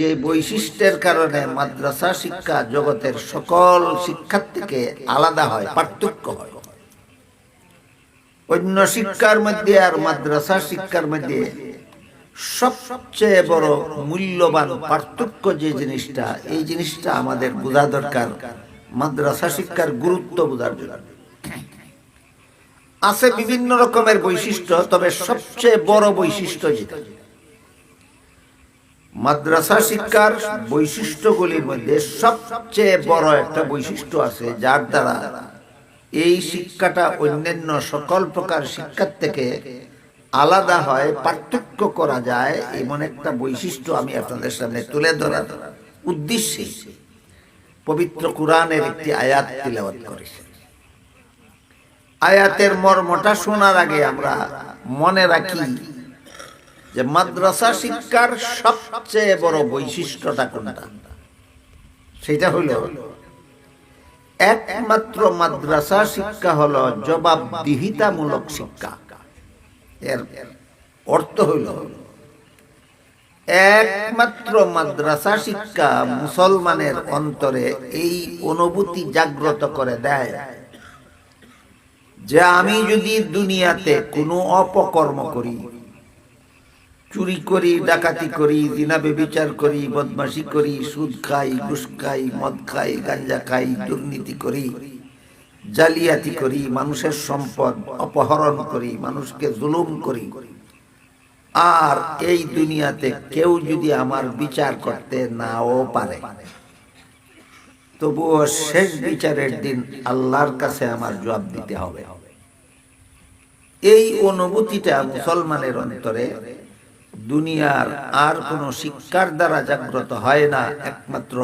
যে বৈশিষ্ট্যের কারণে মাদ্রাসা শিক্ষা জগতের সকল শিক্ষার থেকে আলাদা হয়, পার্থক্য হয়। অন্য শিক্ষার মধ্যে আর মাদ্রাসা শিক্ষার মধ্যে সবচেয়ে বড় মূল্যবান পার্থক্য যে জিনিসটা, এই জিনিসটা আমাদের বোঝা দরকার। মাদ্রাসা শিক্ষার গুরুত্ব বোঝার জন্য। আছে বিভিন্ন রকমের বৈশিষ্ট্য, তবে সবচেয়ে বড় বৈশিষ্ট্য যেটা মাদ্রাসা শিক্ষার বৈশিষ্ট্যগুলির মধ্যে সবচেয়ে বড় একটা বৈশিষ্ট্য আছে, যার দ্বারা এই শিক্ষাটা অন্যান্য সকল প্রকার শিক্ষার থেকে আলাদা হয়, পার্থক্য করা যায়। এমন একটা বৈশিষ্ট্য আমি আপনাদের সামনে তুলে ধরার উদ্দেশ্যে পবিত্র কোরআনের একটি আয়াত তিলাওয়াত করেছি। আয়াতের মর্মটা শোনার আগে আমরা মনে রাখি যে মাদ্রাসা শিক্ষার সবচেয়ে বড় বৈশিষ্ট্যটা কোনটা? সেটা হলো, একমাত্র মাদ্রাসা শিক্ষা হলো জবাবদিহিতামূলক শিক্ষা। এর অর্থ হইল একমাত্র মাদ্রাসা শিক্ষা মুসলমানের অন্তরে এই অনুভূতি জাগ্রত করে দেয় যে আমি যদি দুনিয়াতে কোনো অপকর্ম করি চুরি করি, ডাকাতি করি দিনা বেবিচার করি, বদমাশি করি, সুদ খাই, ঘুষ খাই, মদ খাই, গাঞ্জা খাই, দুর্নীতি করি, জালিয়াতি করি, মানুষের সম্পদ অপহরণ করি, মানুষকে জুলুম করি। আর এই দুনিয়াতে কেউ যদি আমার বিচার করতে নাও পারে, তবুও শেষ বিচারের দিন আল্লাহর কাছে আমার জবাব দিতে হবে। এই অনুভূতিটা মুসলমানের অন্তরে দুনিয়ার আর কোন শিক্ষার দ্বারা জাগ্রত হয় না, একমাত্র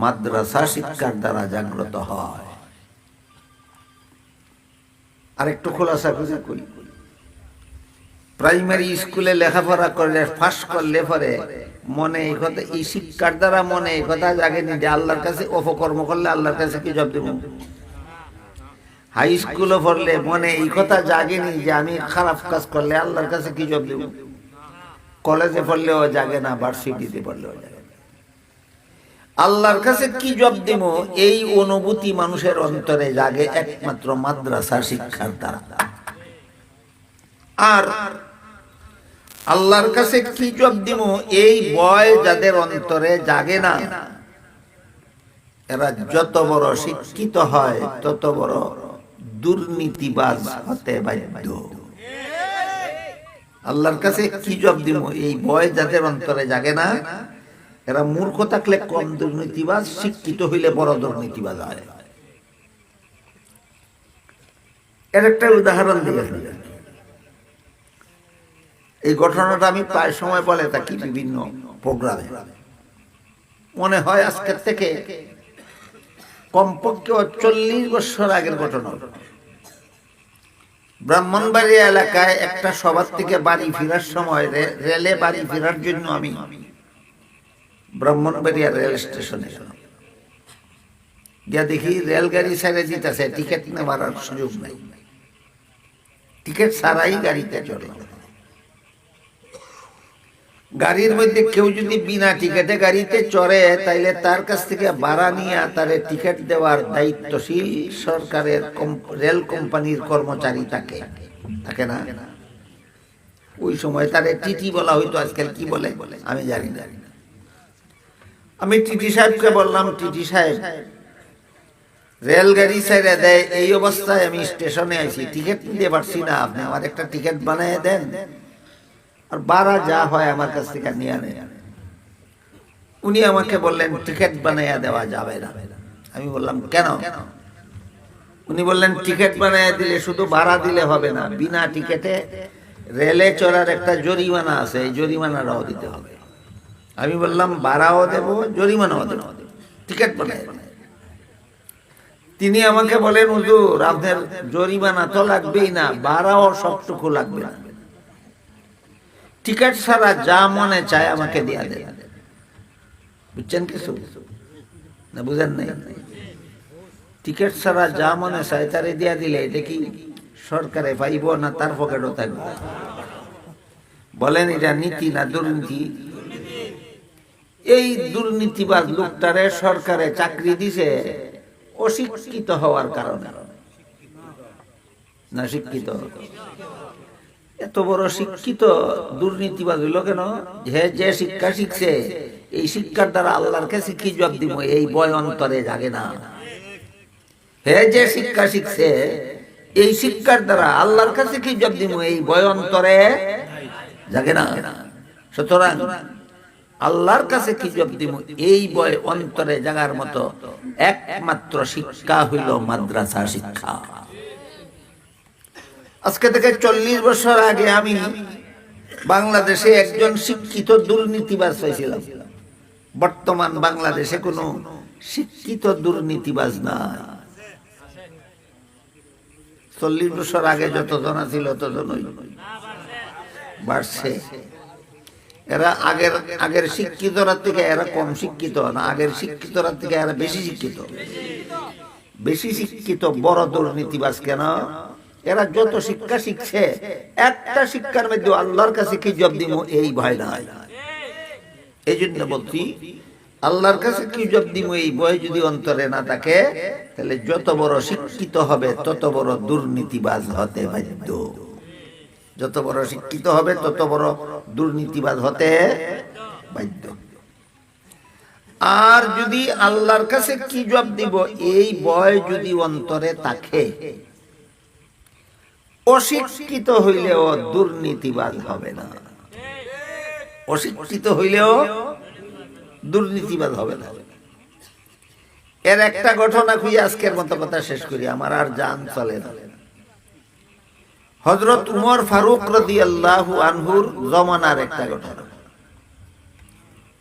মাদ্রাসা শিক্ষার দ্বারা জাগ্রত হয়। আর একটু খোলাসা খুঁজে করি। প্রাইমারি স্কুলে লেখাপড়া করলে, ফাঁস করলে পরে মনে এই কথা, এই শিক্ষার দ্বারা মনে এই কথা জাগেনি যে আল্লাহর কাছে অপকর্ম করলে আল্লাহর কাছে কি জব দেব? হাই স্কুলে পড়লে মনে এই কথা জাগেনি যে আমি খারাপ কাজ করলে আল্লাহর কাছে কি জব দেব? কলেজে পড়লেও জাগে না, ভার্সিটিতে পড়লেও জাগে না। আল্লাহর কাছে কি জব দেব? এই অনুভূতি মানুষের অন্তরে জাগে একমাত্র মাদ্রাসা শিক্ষার দ্বারা। আর আল্লাহর কাছে কি জব দিব? এই ভয় যাদের অন্তরে জাগে না, এরা যত বড় শিক্ষিত হয়, তত বড় দুর্নীতিবাজ হতে বাধ্য। আল্লাহর কাছে কি জব দিব? এই ভয় যাদের অন্তরে জাগে না, এরা মূর্খ থাকলে কম দুর্নীতিবাজ, শিক্ষিত হইলে বড় দুর্নীতিবাজ হয়। এর একটা উদাহরণ দিয়ে এই ঘটনাটা আমি প্রায় সময় বলে থাকি বিভিন্ন প্রোগ্রামে। মনে হয় আজকের থেকে কমপক্ষে চল্লিশ বছর আগের ঘটনা। ব্রাহ্মণবাড়ি এলাকায় একটা সবার থেকে বাড়ি ফেরার সময় রেলে বাড়ি ফেরার জন্য আমি ব্রাহ্মণবাড়িয়া রেল স্টেশনে গিয়া দেখি রেলগাড়ি ছেড়ে দিতেছে টিকিট নেওয়ার সুযোগ নাই। টিকিট ছাড়াই গাড়িতে চলে গাড়ির মধ্যে কেউ যদি বিনা টিকেটে গাড়িতে চড়ে, তাইলে তার কাছ থেকে ভাড়া নিয়ে তারে টিকিট দেওয়ার দায়িত্বশীল সরকারের রেল কোম্পানির কর্মচারী থাকে। থাকে না? ওই সময় তারে টিটি বলা হইতো, আজকাল কি বলে? আমি জানি না। আমি টিটি সাহেবকে বললাম, টিটি সাহেব, রেলগাড়ি ছেড়ে দেয়, এই অবস্থায় আমি স্টেশনে আইছি। টিকিট নিতে পারছি না। আপনি আমার একটা টিকিট বানিয়ে দেন। আর বারা যা হয় আমার কাছ থেকে নিয়ে নেয়। উনি আমাকে বললেন, টিকিট বানাইয়া দেওয়া যাবে না। আমি বললাম, কেন? উনি বললেন, টিকিট বানাইয়া দিলে শুধু ভাড়া দিলে হবে না, বিনা টিকেটে রেলে চড়ার একটা জরিমানা আছে, এই জরিমানাটাও দিতে হবে। আমি বললাম, ভাড়াও দেব, জরিমানাও দেব। টিকিট বানাই তিনি আমাকে বলেন, হুজুর, আপনার জরিমানা তো লাগবেই না, ভাড়াও সবটুকু লাগবে না। টিকিট ছাড়া যা মনে চায় আমাকে দিয়া দেয় বুঝছেন কিছু? না বুঝেন নাই? টিকিট ছাড়া যা মনে চায় তারে দিয়া দিলে এটা কি সরকারে পাইব না তার পকেটও থাকবে? বলেন এটা নীতি না দুর্নীতি? এই দুর্নীতিবাজ লোকটারে সরকারে চাকরি দিছে অশিক্ষিত হওয়ার কারণে। না শিক্ষিত? এত বড় শিক্ষিত দুর্নীতিবাজ হইল কেন? যে যে শিক্ষা শিখছে, এই শিক্ষার দ্বারা আল্লাহর কাছে কি জবাব দিব? এই বয় অন্তরে জাগে না। হে যে শিক্ষা শিখছে, এই শিক্ষার দ্বারা আল্লাহর কাছে কি জবাব দিব? এই বয় অন্তরে জাগে না। সুতরাং আল্লাহর কাছে কি জবাব দিব? এই বয় অন্তরে জাগার মতো একমাত্র শিক্ষা হইল মাদ্রাসা শিক্ষা। আজকে থেকে চল্লিশ বছর আগে আমি বাংলাদেশে একজন শিক্ষিত দুর্নীতিবাজ হয়েছিলাম। বর্তমান বাংলাদেশে কোনো শিক্ষিত দুর্নীতিবাজ নাই। চল্লিশ বছর আগে যত জনা ছিল ততজনই বাড়ছে। এরা আগের আগের শিক্ষিতরা থেকে এরা কম শিক্ষিত না, আগের শিক্ষিতরা থেকে এরা বেশি শিক্ষিত। বেশি শিক্ষিত বড় দুর্নীতিবাজ কেন? এরা যত শিক্ষা শিখছে, একটা শিক্ষার মধ্যে আল্লাহর কাছে কি জব দিব? এই ভয় নাই। এই জন্য বলছি, আল্লাহর কাছে কি জব দিব? এই ভয় যদি অন্তরে না থাকে, তাহলে যত বড় শিক্ষিত হবে, তত বড় দুর্নীতিবাজ হতে বাধ্য। যত বড় শিক্ষিত হবে, তত বড় দুর্নীতিবাজ হতে বাধ্য। আর যদি আল্লাহর কাছে কি জব দিব? এই ভয় যদি অন্তরে থাকে অশিক্ষিত হইলেও দুর্নীতিবাজ হবে না। অশিক্ষিত হইলেও দুর্নীতিবাজ হবে না। এর একটা ঘটনা খুঁজে আজকের মতো কথা শেষ করি, আমার আর জান চলে না। হজরত উমর ফারুক রদি আল্লাহ আনহুর জমানার একটা ঘটনা।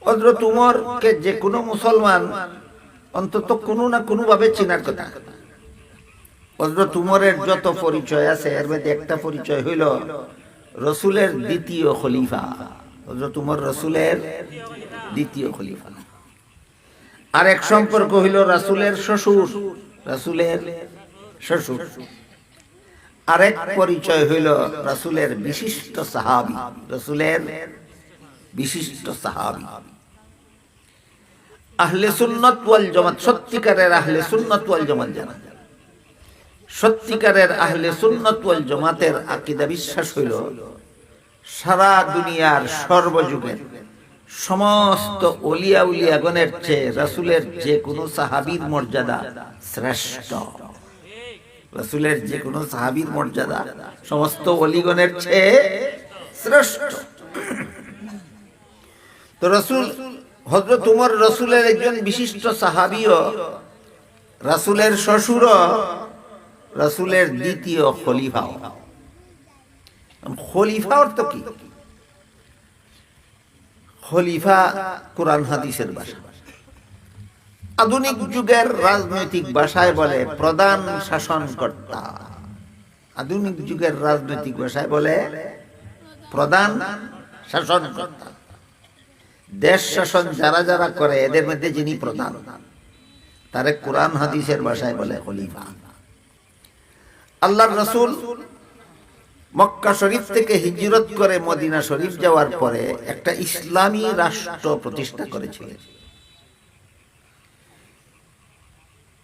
হজরত উমরকে যে কোনো মুসলমান অন্তত কোনো না কোনো ভাবে চেনার কথা। হজরত উমরের যত পরিচয় আছে, এর মধ্যে একটা পরিচয় হইল রসুলের দ্বিতীয় খলিফা। হজরত রসুলের দ্বিতীয় খলিফা। আর এক সম্পর্ক হইল রাসুলের শ্বশুর রাসুলের শ্বশুর। আরেক পরিচয় হইল রাসুলের বিশিষ্ট সাহাবি, রাসুলের বিশিষ্ট সাহাবি। আহলে সুন্নত ওয়াল জামাত, সত্যিকারের আহলে সুন্নত ওয়াল জামাত জানা সত্যিকারের আহলে সুন্নত ওয়াল জামাতের আকীদা বিশ্বাস হইল, সারা দুনিয়ার সর্বযুগের সমস্ত অলিয়া উলিয়াগণের চেয়ে রাসুলের যে কোনো সাহাবীর মর্যাদা শ্রেষ্ঠ। রাসুলের যে কোনো সাহাবীর মর্যাদা সমস্ত অলিগণের চেয়ে শ্রেষ্ঠ। তো রসুল হজরত উমর রসুলের একজন বিশিষ্ট সাহাবিও রাসুলের শ্বশুর রাসুলের দ্বিতীয় খলিফাও খলিফা অর্থ কি? খলিফা কোরআন হাদিসের ভাষা। আধুনিক যুগের রাজনৈতিক ভাষায় বলে প্রধান শাসনকর্তা। আধুনিক যুগের রাজনৈতিক ভাষায় বলে প্রধান শাসনকর্তা। দেশ শাসন যারা যারা করে, এদের মধ্যে যিনি প্রধান, তারে কোরআন হাদিসের ভাষায় বলে খলিফা। আল্লাহর রসুল মক্কা শরীফ থেকে হিজরত করে মদিনা শরীফ যাওয়ার পরে একটা ইসলামী রাষ্ট্র প্রতিষ্ঠা করেছিলেন।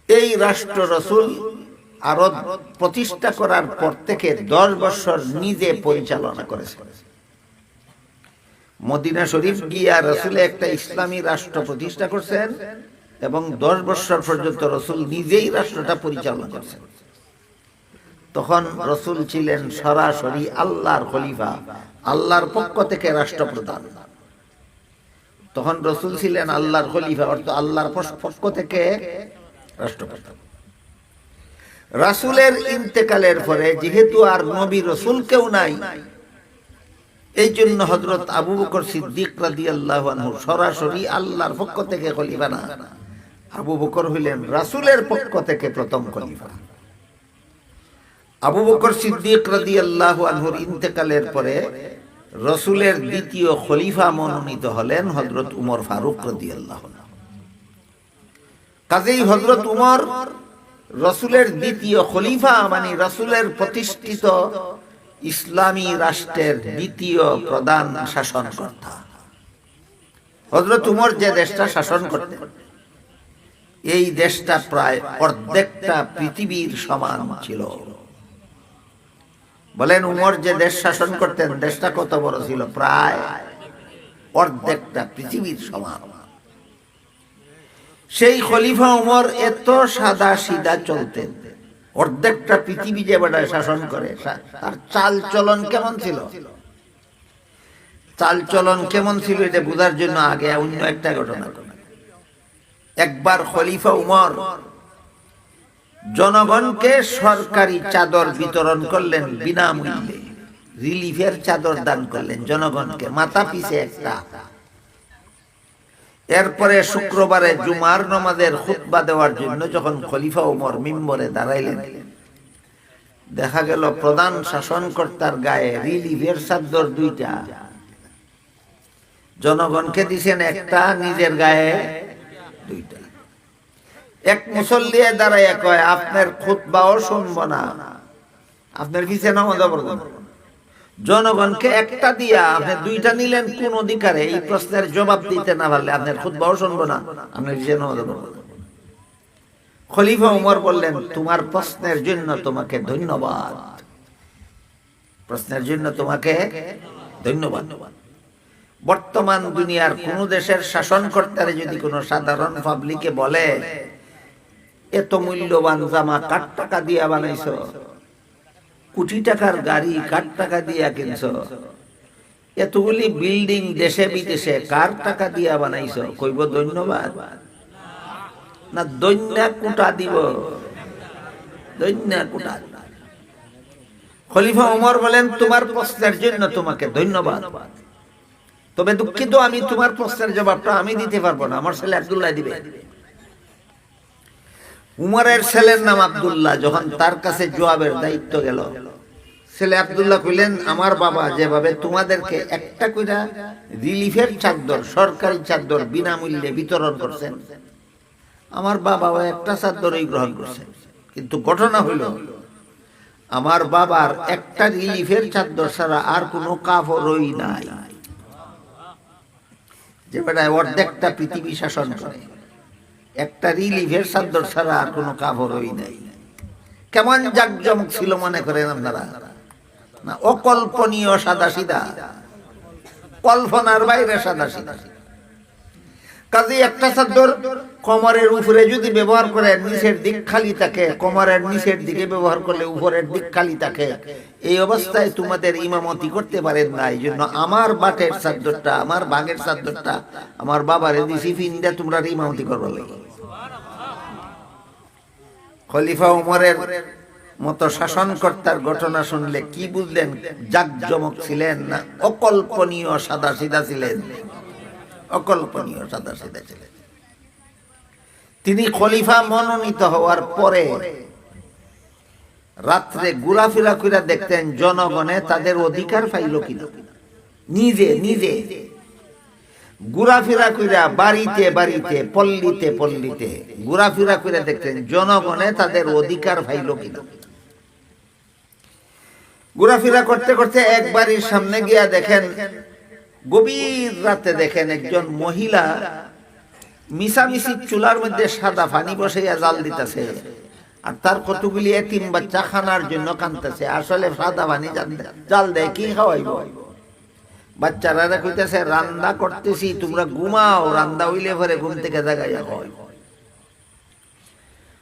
এই রাষ্ট্র রসুল আরও প্রতিষ্ঠা করার পর থেকে দশ বছর নিজে পরিচালনা করেছে মদিনা শরীফ গিয়া রসুলে একটা ইসলামী রাষ্ট্র প্রতিষ্ঠা করছেন এবং দশ বছর পর্যন্ত রসুল নিজেই রাষ্ট্রটা পরিচালনা করছেন। তখন রসুল ছিলেন সরাসরি আল্লাহর খলিফা, আল্লাহর পক্ষ থেকে রাষ্ট্রপ্রধান। তখন রসুল ছিলেন আল্লাহর খলিফা, অর্থ আল্লাহর পক্ষ থেকে রাষ্ট্রপ্রধান। রাসুলের ইন্তেকালের পরে যেহেতু আর নবী রসুল কেউ নাই, এই জন্য হজরত আবু বকর সিদ্দিক রাদি আল্লাহ সরাসরি আল্লাহর পক্ষ থেকে খলিফা না। আবু বকর হইলেন রাসুলের পক্ষ থেকে প্রথম খলিফা। আবু বকর সিদ্দিক রাদি আল্লাহ আনহুর ইন্তেকালের পরে রসুলের দ্বিতীয় খলিফা মনোনীত হলেন হজরত উমর ফারুক রাদি আল্লাহ কাজেই হজরত উমর রসুলের দ্বিতীয় খলিফা মানে রসুলের প্রতিষ্ঠিত ইসলামী রাষ্ট্রের দ্বিতীয় প্রধান শাসনকর্তা। হজরত উমর যে দেশটা শাসন করতেন, এই দেশটা প্রায় অর্ধেকটা পৃথিবীর সমান ছিল। বলেন উমর যে দেশ শাসন করতেন, দেশটা কত বড় ছিল? প্রায় অর্ধেকটা পৃথিবীর সমান। সেই খলিফা উমর এত সাদা সিধা চলতেন। অর্ধেকটা পৃথিবী যে বেড়ায় শাসন করে তার চাল চলন কেমন ছিল? চাল চলন কেমন ছিল এটা বোঝার জন্য আগে অন্য একটা ঘটনা। ঘটে। একবার খলিফা উমর জনগণকে সরকারি চাদর বিতরণ করলেন বিনামূল্যে। রিলিফের চাদর দান করলেন জনগণকে। মাথা পিছে একটা। এরপরে শুক্রবারে জুমার নমাজের খুতবা দেওয়ার জন্য যখন খলিফা উমর মিম্বরে দাঁড়াইলেন, দেখা গেল প্রধান শাসনকর্তার গায়ে রিলিফের চাদর দুইটা। জনগণকে দিছেন একটা, নিজের গায়ে এক মুসল্লি দাঁড়াইয়া কয়, আপনার খুতবাও শুনব না। আপনার পিছিয়ে নামাজ জনগণকে একটা দিয়া আপনি দুইটা নিলেন, কোন অধিকারে? এই প্রশ্নের জবাব দিতে না পারলে আপনার খুতবাও শুনব না। আপনার পিছিয়ে নামাজ খলিফা উমর বললেন, তোমার প্রশ্নের জন্য তোমাকে ধন্যবাদ। প্রশ্নের জন্য তোমাকে ধন্যবাদ। বর্তমান দুনিয়ার কোন দেশের শাসনকর্তারে যদি কোনো সাধারণ পাবলিকে বলে এত মূল্যবান জামা কাঠ টাকা দিয়া বানাইছ। কোটি টাকার গাড়ি কাঠ টাকা দিয়া কিনছ। এতগুলি বিল্ডিং দেশে বিদেশে কার টাকা দিয়া বানাইছ? কইব ধন্যবাদ। না, দৈন্যা কুটা দিব। দৈন্যা কুটা। খলিফা ওমর বলেন, তোমার প্রশ্নের জন্য তোমাকে ধন্যবাদ। তবে দুঃখিত, আমি তোমার প্রশ্নের জবাবটা আমি দিতে পারব না। আমার ছেলে আব্দুল্লাহ দিবে। উমরের ছেলের নাম আব্দুল্লাহ, যখন তার কাছে জবাবের দায়িত্ব গেল। ছেলে আবদুল্লাহ কইলেন, আমার বাবা যেভাবে তোমাদেরকে একটা কইরা রিলিফের চাদর, সরকারি চাদর বিনামূল্যে বিতরণ করছেন, আমার বাবাও একটা চাদরই গ্রহণ করছেন কিন্তু ঘটনা হইল, আমার বাবার একটা রিলিফের চাদর ছাড়া আর কোনো কাপড়ই নাই। যে বেটায় অর্ধেকটা পৃথিবী শাসন করে। একটা রিলিফের চাদর ছাড়া আর কোনো কাপড়ই নাই। কেমন জাকজমক ছিল মনে করেন আপনারা? না, অকল্পনীয় সাদা সিদা কল্পনার বাইরে সাদা সিধা কাজে একটা চাদর কোমরের উপরে যদি ব্যবহার করে, নিচের দিক খালি থাকে, কোমরের নিচের দিকে ব্যবহার করলে উপরের দিক খালি থাকে। এই অবস্থায় তোমাদের ইমামতি করতে পারেন না। এই জন্য আমার বাটের চাদরটা, আমার বাঘের চাদরটা, আমার বাবারে দিছি ফিন্দা তোমরা ইমামতি করবার লাগে খলিফা উমরের মতো শাসনকর্তার ঘটনা শুনলে কি বুঝলেন? জাকজমক ছিলেন না? অকল্পনীয় সাদা সিধা ছিলেন। অকল্পনীয় সাদা সিধা ছিলেন তিনি খলিফা মনোনীত হওয়ার পরে রাত্রে ঘোরাফেরা করে দেখতেন জনগণে তাদের অধিকার পাইল কিনা। নিজে নিজে। ঘোরাফেরা কইরা বাড়িতে বাড়িতে, পল্লীতে পল্লীতে ঘোরাফেরা করে দেখতেন জনগণে তাদের অধিকার পাইল কিনা। ঘোরাফেরা করতে করতে এক বাড়ির সামনে গিয়া দেখেন গভীর রাতে দেখেন একজন মহিলা মিশামিশি চুলার মধ্যে সাদা পানি বসাইয়া জাল দিতেছে। আর তার কতগুলি এতিম বাচ্চা খানার জন্য কানতেছে। আসলে সাদা পানি জাল- দেয়, কি খাওয়াইব? বাচ্চারা রান্না করতেছি, তোমরা ঘুমাও হইলে পরে ঘুম থেকে জাগাইয়া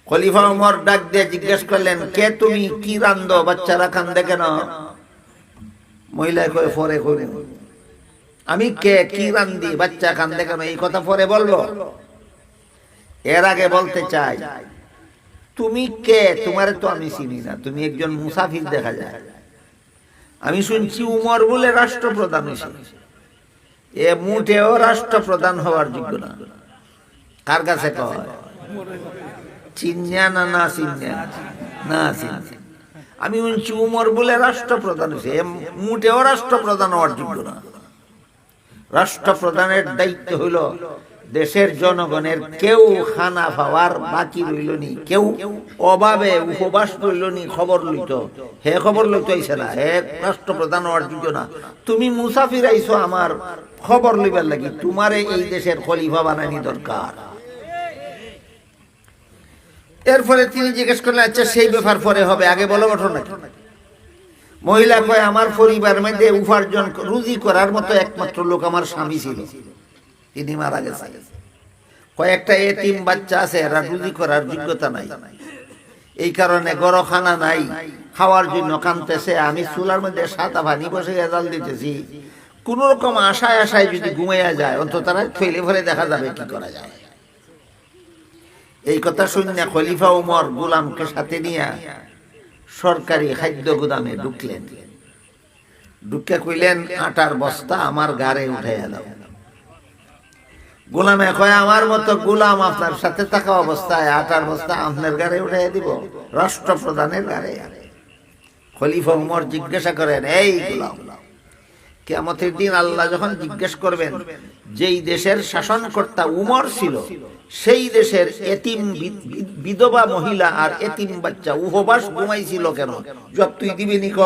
খলিফা উমর ডাক দিয়ে জিজ্ঞেস করলেন, কে তুমি? কি রান্ধো বাচ্চারা কান্দে কেন? মহিলা কয়ে পরে কইব আমি কে? কি? রান্ধি বাচ্চা কান্দে কেন এই কথা পরে বলব? এর আগে বলতে চাই তুমি কে? তোমার তো আমি চিনি না। তুমি একজন মুসাফির দেখা যায়। আমি শুনছি উমর বলে রাষ্ট্রপ্রধান হয়েছে। এ মুঠেও রাষ্ট্রপ্রধান হওয়ার যোগ্য না। কার কাছে কয়? চিন্যা না না চিন্যা না আমি শুনছি উমর বলে রাষ্ট্রপ্রধান হয়েছে। এ মুঠেও রাষ্ট্রপ্রধান হওয়ার যোগ্য না। রাষ্ট্রপ্রধানের দায়িত্ব হইল দেশের জনগণের কেউ খানা পাওয়ার বাকি রইল নি, কেউ অভাবে উপবাস রইল নি, খবর লইত। হে খবর লইতে আইছে না, হে রাষ্ট্রপ্রধান হওয়ার যোগ্য না। তুমি মুসাফির আইছো আমার খবর লইবার লাগি, তোমারে এই দেশের খলিফা বানানি দরকার। এর ফলে তিনি জিজ্ঞেস করলেন আচ্ছা সেই ব্যাপার পরে হবে, আগে বলো ঘটনা? মহিলা কয়, আমার পরিবার মধ্যে উপার্জন, রুজি করার মতো একমাত্র লোক আমার স্বামী ছিল। তিনি মারা গেছে। কয়েকটা এতিম বাচ্চা আছে, এরা রুজি করার যোগ্যতা নাই। এই কারণে গরখানা নাই, খাওয়ার জন্য কানতেছে আমি চুলার মধ্যে সাদা পানি বসে জাল দিতেছি। কোন রকম আশায় আশায় যদি ঘুমাইয়া যায়, অন্তত তারা থইলে ফেলে দেখা যাবে কি করা যায়। এই কথা শুনে খলিফা উমর গোলামকে সাথে নিয়ে সরকারি খাদ্য গুদামে ঢুকলেন। ঢুকে কইলেন, আটার বস্তা আমার গাড়ে উঠাইয়া দাও। গোলামে কয়, আমার মতো গোলাম আপনার সাথে থাকা অবস্থায় আটার বস্তা আপনার গাড়ে উঠাইয়া দিব, রাষ্ট্রপ্রধানের গাড়ে। খলিফা উমর জিজ্ঞাসা করেন, এই গোলাম কেমতের দিন আল্লাহ যখন জিজ্ঞেস করবেন, যেই দেশের শাসনকর্তা উমর ছিল, সেই দেশের এতিম বিধবা মহিলা আর এতিম বাচ্চা উপবাস ঘুমাইছিল কেন? জব তুই দিবি নি ক?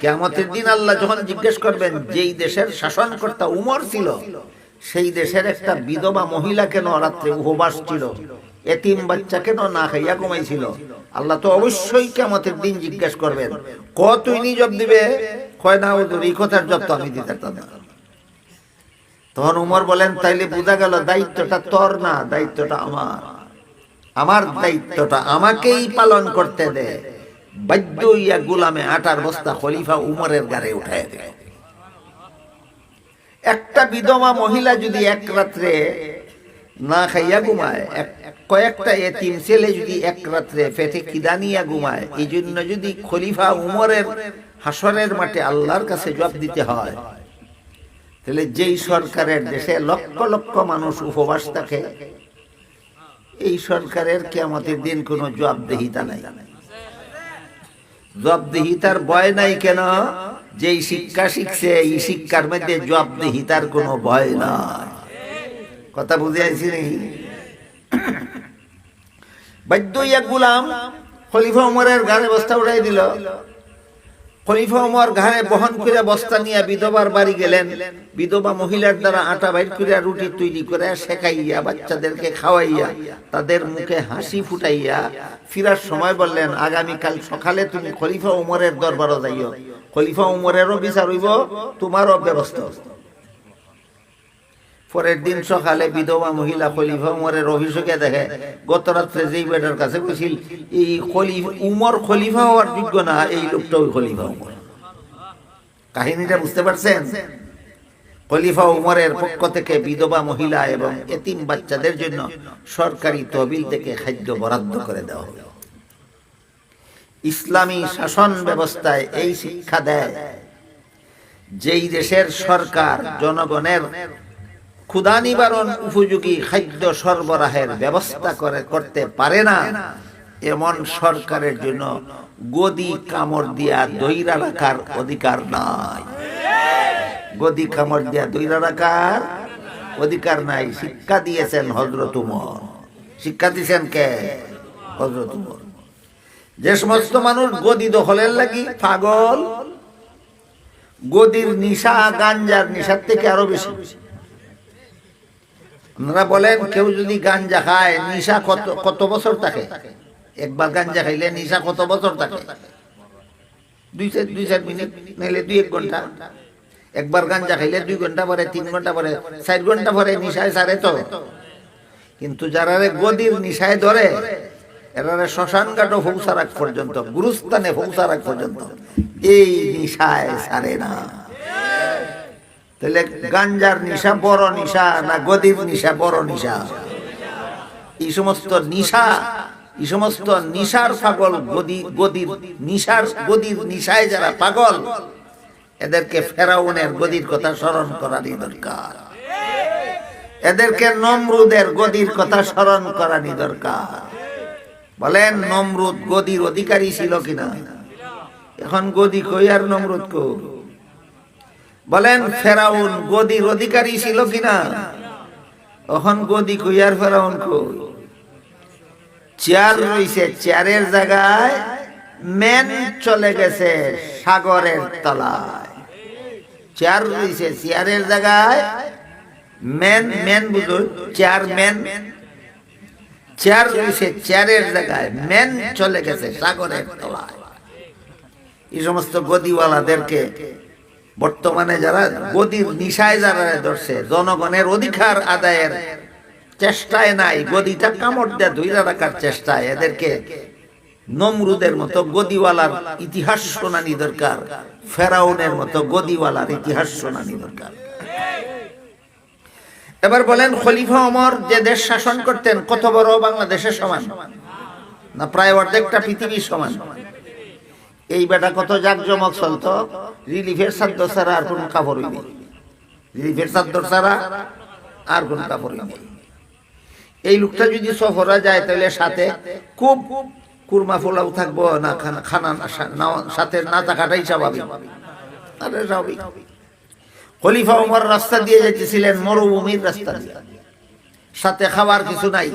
কেমতের দিন আল্লাহ যখন জিজ্ঞেস করবেন, যেই দেশের শাসনকর্তা উমর ছিল, সেই দেশের একটা বিধবা মহিলা কেন রাত্রে উপবাস ছিল? এতিম বাচ্চা কেন না খাইয়া ঘুমাইছিল? আল্লাহ তো অবশ্যই কেমতের দিন জিজ্ঞেস করবেন ক তুই নি জব দিবে? কয় না এই কথার জব তো আমি দিতে তখন উমর বলেন, তাইলে বোঝা গেল দায়িত্বটা তোর না, দায়িত্বটা আমার। আমার দায়িত্বটা আমাকেই পালন করতে দে। বাদ্য ইয়া গুলামে আটার বস্তা খলিফা উমরের গাড়ে উঠায় দে একটা বিধবা মহিলা যদি এক রাত্রে না খাইয়া ঘুমায়। কয়েকটা এতিম ছেলে যদি এক রাত্রে পেটে কিদানিয়া ঘুমায় এই জন্য যদি খলিফা উমরের হাসরের মাঠে আল্লাহর কাছে জবাব দিতে হয়, তাহলে যেই সরকারের দেশে লক্ষ লক্ষ মানুষ উপবাস থাকে, এই সরকারের কেমতের দিন কোনো জবাবদেহিতা নাই। জবাবদেহিতার ভয় নাই কেন? যেই শিক্ষা শিখছে, এই শিক্ষার মধ্যে জবাবদেহিতার কোনো ভয় নাই। কথা বুঝে আছি নাকি বাদ্য ইয়া গুলাম খলিফা উমরের গানে বস্তা উঠাই দিল। খলিফা উমর ঘাড়ে বহন করে বস্তা নিয়ে বিধবার বাড়ি গেলেন। বিধবা মহিলার দ্বারা আটা বাইর করে রুটি তৈরি করে শেখাইয়া বাচ্চাদেরকে খাওয়াইয়া তাদের মুখে হাসি ফুটাইয়া ফিরার সময় বললেন, আগামীকাল সকালে তুমি খলিফা উমরের দরবারও যাইও। খলিফা উমরেরও বিচার হইব, তোমারও ব্যবস্থা। পরের দিন সকালে বিধবা মহিলা খলিফা উমরের অভিষেকে দেখে গত রাত্রে যেই বেটার কাছে বসিল এই খলিফা উমর খলিফা হওয়ার যোগ্য না, এই লোকটাও খলিফা উমর। কাহিনীটা বুঝতে পারছেন? খলিফা উমরের পক্ষ থেকে বিধবা মহিলা এবং এতিম বাচ্চাদের জন্য সরকারি তহবিল থেকে খাদ্য বরাদ্দ করে দেওয়া হলো। ইসলামী শাসন ব্যবস্থায় এই শিক্ষা দেয়, যেই দেশের সরকার জনগণের ক্ষুধা নিবারণ উপযোগী খাদ্য সরবরাহের ব্যবস্থা করে করতে পারে না। এমন সরকারের জন্য গদি কামড় দিয়া দইরা রাখার অধিকার নাই। গদি কামড় দিয়া দইরা রাখার অধিকার নাই। শিক্ষা দিয়েছেন হজরত উমর। শিক্ষা দিয়েছেন কে? হজরত উমর। যে সমস্ত মানুষ গদি দখলের লাগি, পাগল। গদির নিশা, গাঞ্জার নিশার থেকে আরও বেশি বেশি। আপনারা বলেন, কেউ যদি গাঞ্জা খায়, নিশা কত কত বছর থাকে? একবার গাঞ্জা খাইলে নিশা কত বছর থাকে? দুই চার দুই চার মিনিট, নাইলে দুই এক ঘণ্টা। একবার গাঞ্জা খাইলে দুই ঘণ্টা পরে, তিন ঘণ্টা পরে, চার ঘণ্টা পরে নিশায় সারে তো। কিন্তু যারা গদির নিশায় ধরে এরারে শ্মশান ঘাটও রাখ পর্যন্ত, গুরুস্থানে ফৌসা রাখ পর্যন্ত, এই নিশায় সারে না। তাহলে গাঞ্জার নিশা বড় নিশা না গদির নিশা বড় নিশা? এই সমস্ত নিশা, এই সমস্ত নিশার পাগল গদি, গদির নিশার, গদির নিশায় যারা পাগল, এদেরকে ফেরাউনের গদির কথা স্মরণ করারই দরকার। এদেরকে নমরুদের গদির কথা স্মরণ করারই দরকার। বলেন, নমরুদ গদির অধিকারী ছিল কিনা? এখন গদি কই আর নমরুদ কো বলেন, ফেরাউন গদির অধিকারী ছিল কিনা? এখন গদি কইয়ার ফেরাউন কই? চেয়ার রইছে, চেয়ারের জায়গায় মেন চলে গেছে সাগরের তলায়। চেয়ার রইছে, চেয়ারের জায়গায় main main chair main. Chair রয়েছে চেয়ারের জায়গায় মেন চলে গেছে সাগরের তলায়। এই সমস্ত গদিওয়ালাদেরকে বর্তমানে যারা গদির নিশায় যারা ধরছে, জনগণের অধিকার আদায়ের চেষ্টায় নাই, গদিটা কামড় দেয়া ধুইরা রাখার চেষ্টায়, এদেরকে নমরুদের মতো গদিওয়ালার ইতিহাস শোনানি দরকার, ফেরাউনের মতো গদিওয়ালার ইতিহাস শোনানি দরকার। এবার বলেন, খলিফা অমর যে দেশ শাসন করতেন, কত বড় বাংলাদেশের সমান? না, প্রায় অর্ধেকটা পৃথিবীর সমান? এই বেটা কত জাকজমক চলতো। রিলিফের সাদ্দ ছাড়া আর কোনো কাপড়ই নেই রিলিফের সাদ্দ ছাড়া আর কোনো কাপড়ই নেই এই লোকটা যদি সফরা যায় তাহলে সাথে খুব কুরমা পোলাও থাকব, না খানা সাথে না থাকাটাই স্বাভাবিক। আরে স্বাভাবিক। খলিফা উমর রাস্তা দিয়ে যেতেছিলেন মরুভূমির রাস্তা দিয়ে। সাথে খাবার কিছু নাই।